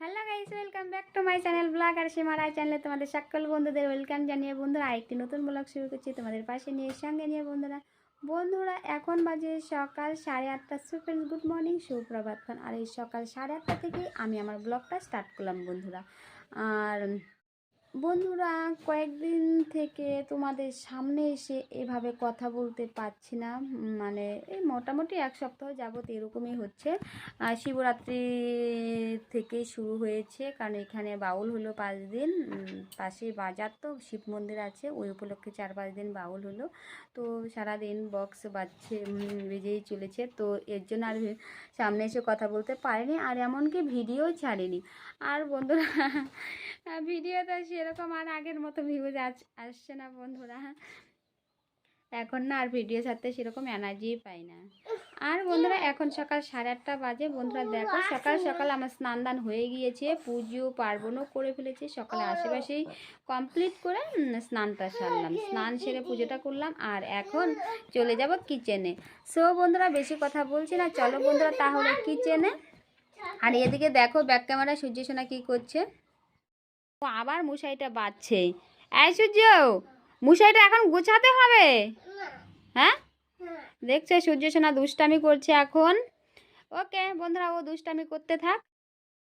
Hello guys welcome back to my channel vlog আর সীমারায় চ্যানেলে তোমাদের সকল বন্ধুদের ওয়েলকাম জানিয়ে, বন্ধুরা, আরেকটি নতুন ব্লগ শুরু করছি তোমাদের পাশে নিয়ে, সঙ্গে নিয়ে, বন্ধুরা। বন্ধুরা, এখন বাজে সকাল সাড়ে আটটা সুপেন গুড মর্নিং সুপ্রভাত খান আর এই সকাল সাড়ে আটটা থেকেই আমি আমার ব্লগটা স্টার্ট করলাম, বন্ধুরা। আর বন্ধুরা, কয়েকদিন থেকে তোমাদের সামনে এসে এভাবে কথা বলতে পারছি না। মানে এই মোটামুটি এক সপ্তাহ যাবত এরকমই হচ্ছে। শিবরাত্রি থেকে শুরু হয়েছে, কারণ এখানে বাউল হলো পাঁচ দিন। পাশে বাজার তো, শিব মন্দির আছে, ওই উপলক্ষে চার পাঁচ দিন বাউল হলো। তো সারাদিন বক্স বাজছে বেজেই চলেছে। তো এর জন্য আর সামনে এসে কথা বলতে পারিনি, আর এমনকি ভিডিও ছাড়িনি। আর বন্ধুরা ভিডিওতে সেরকম আর আগের মতো ভিউজ আসছে না বন্ধুরা। এখন না আর ভিডিও ছাড়তে সেরকম এনার্জি পাই না। আর বন্ধুরা, এখন সকাল সাড়ে আটটা বাজে। বন্ধুরা, দেখো, সকাল সকাল আমার স্নান দান হয়ে গিয়েছে, পুজো, পার্বণও করে ফেলেছি। সকালে আশেপাশেই কমপ্লিট করে স্নানটা সারলাম। স্নান সেরে পুজোটা করলাম আর এখন চলে যাব কিচেনে সো বন্ধুরা, বেশি কথা বলছি না। চলো বন্ধুরা, তাহলে কিচেনে আর এদিকে দেখো ব্যাক ক্যামেরা সূর্য সোনা কী করছে? আবার মশাইটা বাঁচছে এই সূর্য, মশাইটা এখন গুছাতে হবে? হ্যাঁ? দেখছে সূর্য সোনা দুষ্টামি করছে এখন। ওকে, বন্ধুরা, ও দুষ্টামি করতে থাক।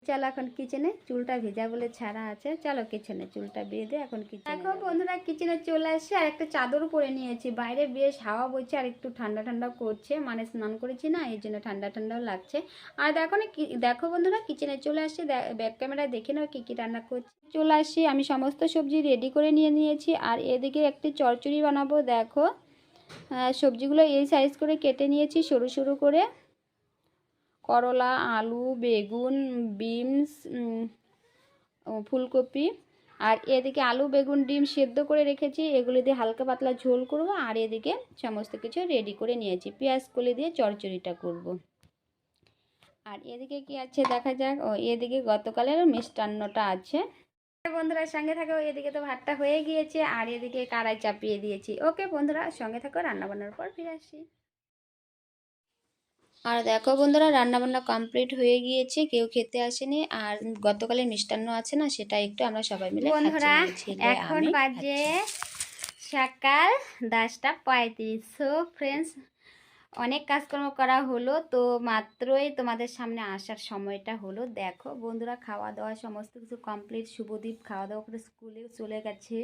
চলো এখন কিচেনে চুলটা ভেজা বলে ছাড়া আছে। চলো কিচেনে চুলটা বেঁধে এখন কিচেনে দেখো বন্ধুরা কিচেনে চলে আসছে আর একটা চাদর পরে নিয়েছি। বাইরে বেশ হাওয়া বইছে আর একটু ঠান্ডা ঠান্ডা করছে মানে স্নান করেছি না এর জন্য ঠান্ডা ঠান্ডাও লাগছে। আর দেখো না কি- দেখো বন্ধুরা কিচেনে চলে আসছে ব্যাক ক্যামেরায় দেখে নাও কী কী রান্না করছি। চলে আসছি আমি সমস্ত সবজি রেডি করে নিয়ে নিয়েছি। আর এদিকে একটি চচ্চড়ি বানাবো দেখো। সবজিগুলো এই সাইজ করে কেটে নিয়েছি সরু সরু করে। করলা, আলু, বেগুন, বিনস ফুলকপি। আর এদিকে আলু, বেগুন, ডিম সেদ্ধ করে রেখেছি। এগুলো দিয়ে হালকা পাতলা ঝোল করব আর এদিকে সমস্ত কিছু রেডি করে নিয়েছি। পেঁয়াজ কলি দিয়ে চচ্চড়িটা করব। আর এদিকে কি আছে দেখা যাক? ও, এদিকে গতকালের মিষ্টান্নটা আছে। বন্ধুরা সঙ্গে থাকো, এদিকে তো ভাতটা হয়ে গিয়েছে। আর এদিকে কড়াই চাপিয়ে দিয়েছি। ওকে বন্ধুরা, সঙ্গে থাকো রান্না বান্নার পর ফিরে আসি। আর দেখো বন্ধুরা রান্নাবান্না কমপ্লিট হয়ে গিয়েছে কেউ খেতে আসেনি আর গতকালের মিষ্টান্ন আছে না সেটা একটু আমরা সবাই মিলে বন্ধুরা এখন বাজে সকাল দশটা পঁয়ত্রিশ। সো ফ্রেন্ডস অনেক কাজকর্ম করা হলো, তো মাত্রই তোমাদের সামনে আসার সময়টা হলো। দেখো, বন্ধুরা খাওয়া দাওয়া সমস্ত কিছু কমপ্লিট শুভদীপ খাওয়া দাওয়া করে স্কুলে চলে গেছে,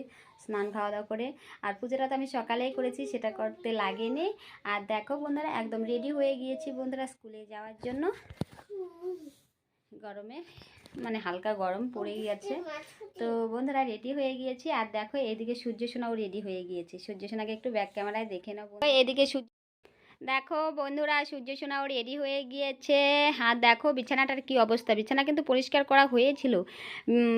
স্নান খাওয়া দাওয়া করে। আর পুজোটা তো আমি সকালেই করেছি, সেটা করতে লাগেনি। আর দেখো বন্ধুরা, একদম রেডি হয়ে গিয়েছি বন্ধুরা স্কুলে যাওয়ার জন্য। গরমে মানে হালকা গরম পড়ে গিয়েছে। তো বন্ধুরা রেডি হয়ে গিয়েছি। আর দেখো, এদিকে সূর্য সোনাও রেডি হয়ে গিয়েছে। সূর্য সোনাকে একটু ব্যাক ক্যামেরায় দেখে বন্ধুরা। এদিকে সূর্য দেখো বন্ধুরা সূর্য সোনাও রেডি হয়ে গিয়েছে। হ্যাঁ দেখো বিছানাটার কি অবস্থা? বিছানা কিন্তু পরিষ্কার করা হয়েছিল।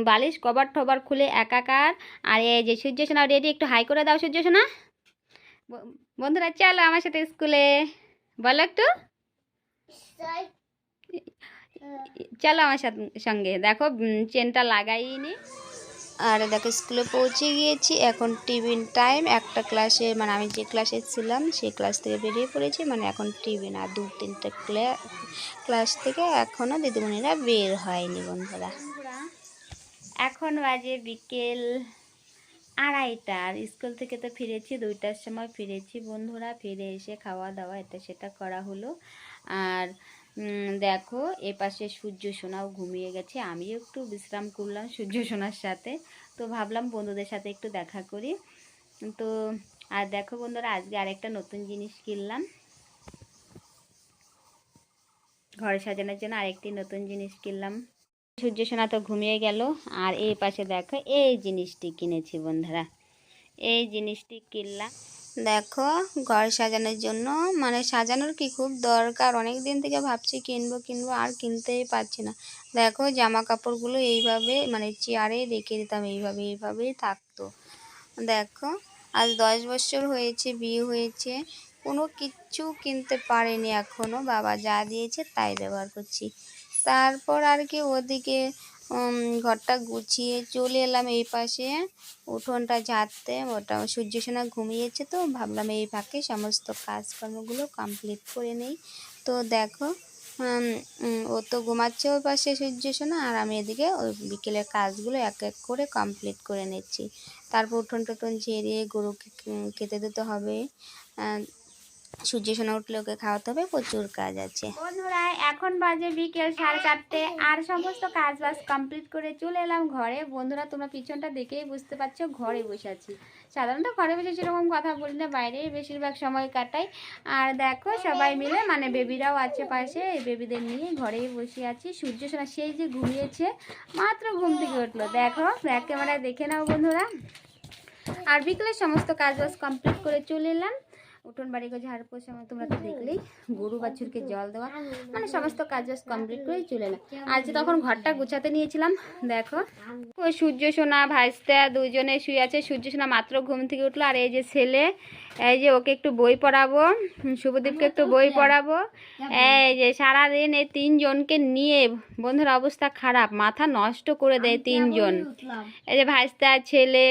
বালিশ কভার টভার খুলে একাকার। আর এই যে সূর্য সোনাও রেডি একটু হাই করে দাও সূর্য সোনা। বন্ধুরা চলো আমার সাথে স্কুলে বলো একটু। চলো আমার সাথে সঙ্গে। দেখো চেনটা লাগাইনি। আর দেখো স্কুলে পৌঁছে গিয়েছি। এখন টিফিন টাইম একটা ক্লাসে মানে আমি যে ক্লাসে ছিলাম, সেই ক্লাস থেকে বেরিয়ে পড়েছি। মানে এখন টিফিন আর দু তিনটে ক্লাস থেকে এখনও দিদিমণিরা বের হয়নি বন্ধুরা। এখন বাজে বিকেল আড়াইটা, আর স্কুল থেকে তো ফিরেছি, দুইটার সময় ফিরেছি বন্ধুরা। ফিরে এসে খাওয়া দাওয়া এটা সেটা করা হলো। আর দেখো এ পাশে সূর্য সোনাও ঘুমিয়ে গেছে, আমিও একটু বিশ্রাম করলাম সূর্য সোনার সাথে। তো ভাবলাম বন্ধুদের সাথে একটু দেখা করি। তো, আর দেখো বন্ধুরা, আজকে আরেকটা নতুন জিনিস কিনলাম। ঘর সাজানোর জন্য আরেকটি নতুন জিনিস কিনলাম। সূর্য সোনা তো ঘুমিয়ে গেল, আর এই পাশে দেখো, এই জিনিসটি কিনেছি বন্ধুরা। এই জিনিসটি কিনলাম। দেখো, ঘর সাজানোর জন্য। মানে সাজানোর কি খুব দরকার? অনেক দিন থেকে ভাবছি কিনবো কিনবো, আর কিনতেই পারছি না। দেখো জামা কাপড়গুলো এইভাবে মানে চেয়ারে রেখে দিতাম, এইভাবে এইভাবেই থাকতো। দেখো, আজ দশ বছর হয়েছে, বিয়ে হয়েছে। কোনো কিচ্ছু কিনতে পারিনি এখনও বাবা যা দিয়েছে তাই ব্যবহার করছি। তারপর আর কি ওদিকে ঘরটা গুছিয়ে চলে এলাম এই পাশে। উঠোনটা ঝাড়তে, ওটা সূর্য সোনা ঘুমিয়েছে তো, ভাবলাম এই ফাঁকে সমস্ত কাজকর্মগুলো কমপ্লিট করে নেই। তো দেখো ও তো ঘুমাচ্ছে ওর পাশে সূর্য সোনা, আর আমি এদিকে ওই বিকেলের কাজগুলো এক এক করে কমপ্লিট করে নিচ্ছি। তারপর উঠোন টুটন ঝেড়ে গরুকে খেতে দিতে হবে। সূর্য সোনা উঠলে ওকে খাওয়াতে হবে, প্রচুর কাজ আছে। বন্ধুরা, এখন বাজে বিকেল সাড়ে চারটে, আর সমস্ত কাজ বাজ কমপ্লিট করে চলে এলাম ঘরে। বন্ধুরা, তোমরা পিছনটা দেখেই বুঝতে পারছ, ঘরে বসে আছি। সাধারণত ঘরে বসে সেরকম কথা বলি না বাইরে বেশিরভাগ সময় কাটাই। আর দেখো, সবাই মিলে মানে বেবিরাও আছে পাশে, এই বেবিদের নিয়ে ঘরেই বসে আছি। সূর্য সোনা সেই যে ঘুমিয়েছে, মাত্র ঘুম থেকে উঠল। দেখো, ব্যাক ক্যামেরায় দেখে নাও বন্ধুরা। আর বিকেলে সমস্ত কাজ বাজ কমপ্লিট করে চলে এলাম। উঠোন বাড়ি করে ঝাড় পোছা তোমরা তো দেখলেই। গরু বাছুরকে জল দেওয়া মানে সমস্ত কাজ কমপ্লিট করে চলে আর যে তখন ঘরটা গুছাতে নিয়েছিলাম, দেখো। ওই সূর্য সোনা ভাইস্তা দুজনে শুয়ে আছে। সূর্য সোনা মাত্র ঘুম থেকে উঠল, আর এই যে ছেলে, এই যে ওকে একটু বই পড়াবো শুভদীপকে একটু বই পড়াবো। এই যে সারাদিন এই তিনজনকে নিয়ে, বন্ধুর অবস্থা খারাপ, মাথা নষ্ট করে দেয় তিনজন। এই যে ভাইস্তা ছেলে,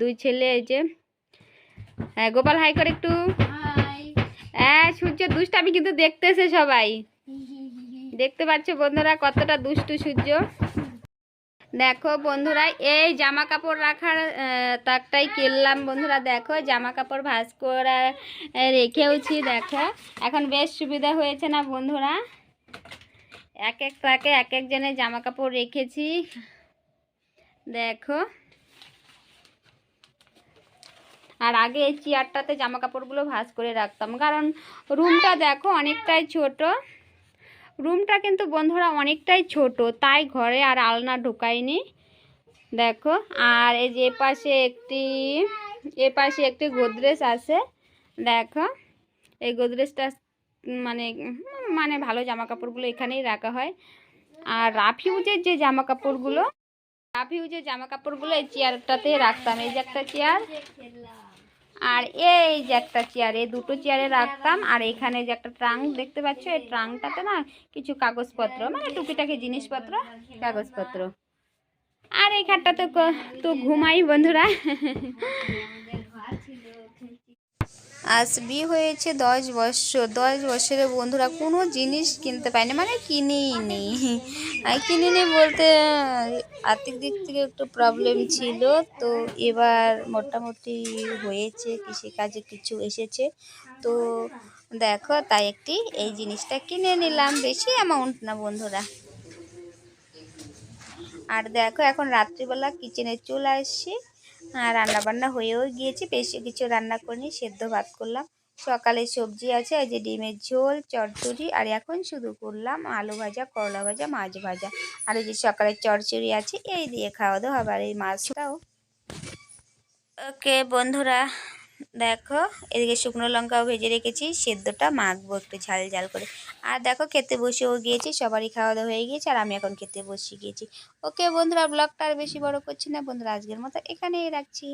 দুই ছেলে, এই যে হ্যাঁ গোপাল হাই করে একটু। হ্যাঁ সূর্য দুষ্টামি কিন্তু দেখতেছে সবাই। দেখতে পাচ্ছ বন্ধুরা কতটা দুষ্টু সূর্য? দেখো বন্ধুরা এই জামা কাপড় রাখার তাকটাই কিনলাম বন্ধুরা। দেখো জামা কাপড় ভাঁজ করে রেখেওছি দেখো। এখন বেশ সুবিধা হয়েছে না বন্ধুরা? এক এক তাকে এক একজনের জামা কাপড় রেখেছি। দেখো। আর আগে এই চেয়ারটাতে জামা কাপড়গুলো ভাঁজ করে রাখতাম। কারণ রুমটা দেখো অনেকটাই ছোট। রুমটা কিন্তু বন্ধুরা অনেকটাই ছোট, তাই ঘরে আর আলনা ঢোকাইনি। দেখো, আর এই যে পাশে একটি এ পাশে একটি গোদরেজ আছে। দেখো, এই গোদরেজটা মানে মানে ভালো জামা কাপড়গুলো এখানেই রাখা হয়। আর রাফিউজের যে জামা কাপড়গুলো রাফিউজের জামা কাপড়গুলো এই চেয়ারটাতে রাখতাম, এই যে একটা চেয়ার আর এই যে একটা চেয়ার, এই দুটো চেয়ারে রাখতাম আর এখানে যে একটা ট্রাঙ্ক দেখতে পাচ্ছ, এই ট্রাঙ্কটাতে না কিছু কাগজপত্র মানে টুকিটাকি জিনিসপত্র, কাগজপত্র। আর এই খাটটা তো তো ঘুমাই বন্ধুরা। আজ বিয়ে হয়েছে দশ বছর দশ বছরে বন্ধুরা কোনো জিনিস কিনতে পারিনি মানে কিনেই নি আর কিনিনি বলতে, আর্থিক দিক থেকে একটু প্রবলেম ছিল। তো এবার মোটামুটি হয়েছে কৃষিকাজে কিছু এসেছে। তো দেখো, তাই একটি এই জিনিসটা কিনে নিলাম। বেশি অ্যামাউন্ট না বন্ধুরা। আর দেখো, এখন রাত্রিবেলা কিচেনে চলে আসছি। রান্না বান্না হয়েও গিয়েছে, বেশি কিছু রান্না করিনি সেদ্ধ ভাত করলাম। সকালে সবজি আছে, এই যে ডিমের ঝোল চচ্চড়ি আর এখন শুধু করলাম আলু ভাজা, করলা ভাজা, মাছ ভাজা। আর এই যে সকালে চচ্চড়ি আছে, এই দিয়ে খাওয়া দাওয়া হবে আর এই মাছটাও। ওকে বন্ধুরা, দেখো, এদিকে শুকনো লঙ্কাও ভেজে রেখেছি, সেদ্ধটা মাখবো একটু ঝাল ঝাল করে। আর দেখো খেতে বসেও গিয়েছি, সবারই খাওয়া দাওয়া হয়ে গিয়েছে আর আমি এখন খেতে বসে গিয়েছি। ওকে বন্ধুরা, ব্লগটা আর বেশি বড় করছি না। বন্ধুরা, আজকের মতো এখানেই রাখছি।